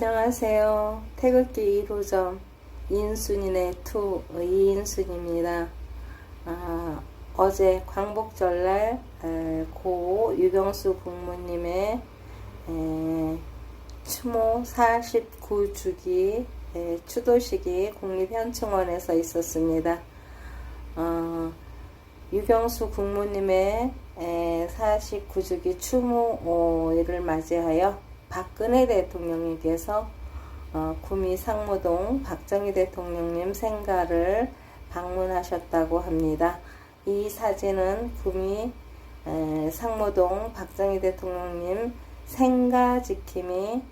안녕하세요. 태극기 1호점 이인순이네 투 이인순입니다. 아, 어제 광복절날 에, 고 유병수 국무님의 에, 추모 49주기 에, 추도식이 국립현충원에서 있었습니다. 어, 유병수 국무님의 에, 49주기 추모를 맞이하여 박근혜 대통령님께서 어, 구미 상무동 박정희 대통령님 생가를 방문하셨다고 합니다. 이 사진은 구미 에, 상무동 박정희 대통령님 생가 지킴이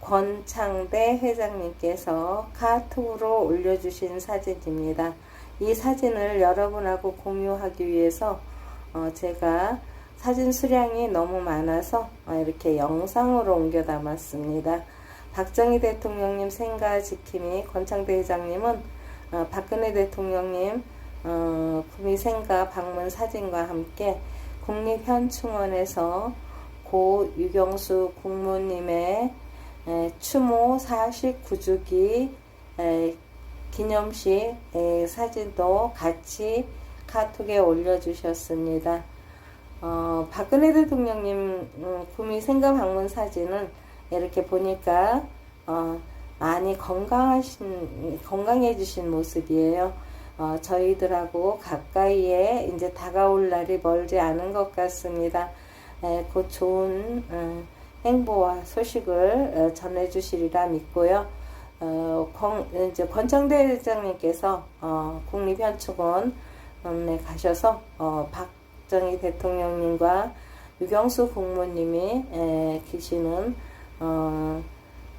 권창대 회장님께서 카톡으로 올려주신 사진입니다. 이 사진을 여러분하고 공유하기 위해서 어, 제가 사진 수량이 너무 많아서 어, 이렇게 영상으로 옮겨 담았습니다. 박정희 대통령님 생가 지킴이 권창대 회장님은 어, 박근혜 대통령님 어, 구미 생가 방문 사진과 함께 국립현충원에서 고 유경수 국무님의 에, 추모 49주기 에, 기념식 에, 사진도 같이 카톡에 올려주셨습니다. 어, 박근혜 대통령님 음, 구미 생가 방문 사진은 이렇게 보니까 어, 많이 건강하신 건강해지신 모습이에요. 어, 저희들하고 가까이에 이제 다가올 날이 멀지 않은 것 같습니다. 에, 곧 좋은 어, 행보와 소식을 어, 전해주시리라 믿고요. 어, 권, 이제 권창대 회장님께서 어, 국립현충원에 가셔서 어, 박 정희 대통령님과 유경수 국무님이 에, 계시는 어,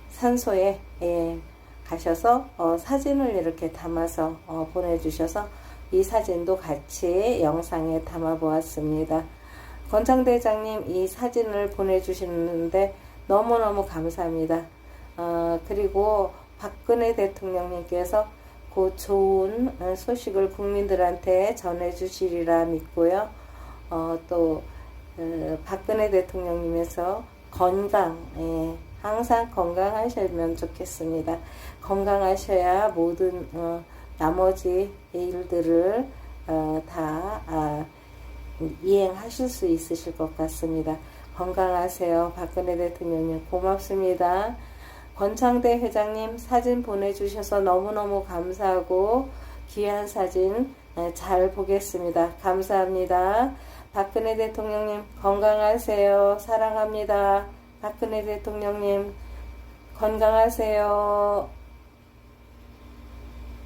산소에 에, 가셔서 어, 사진을 이렇게 담아서 어, 보내주셔서 이 사진도 같이 영상에 담아 보았습니다. 권창대장님 이 사진을 보내주시는데 너무너무 감사합니다. 어, 그리고 박근혜 대통령님께서 그 좋은 소식을 국민들한테 전해주시리라 믿고요. 어, 또 어, 박근혜 대통령님에서 건강, 예, 항상 건강하시면 좋겠습니다. 건강하셔야 모든 어, 나머지 일들을 어, 다 아, 이행하실 수 있으실 것 같습니다. 건강하세요. 박근혜 대통령님 고맙습니다. 권창대 회장님 사진 보내주셔서 너무너무 감사하고 귀한 사진 네, 잘 보겠습니다. 감사합니다. 박근혜 대통령님 건강하세요. 사랑합니다. 박근혜 대통령님 건강하세요.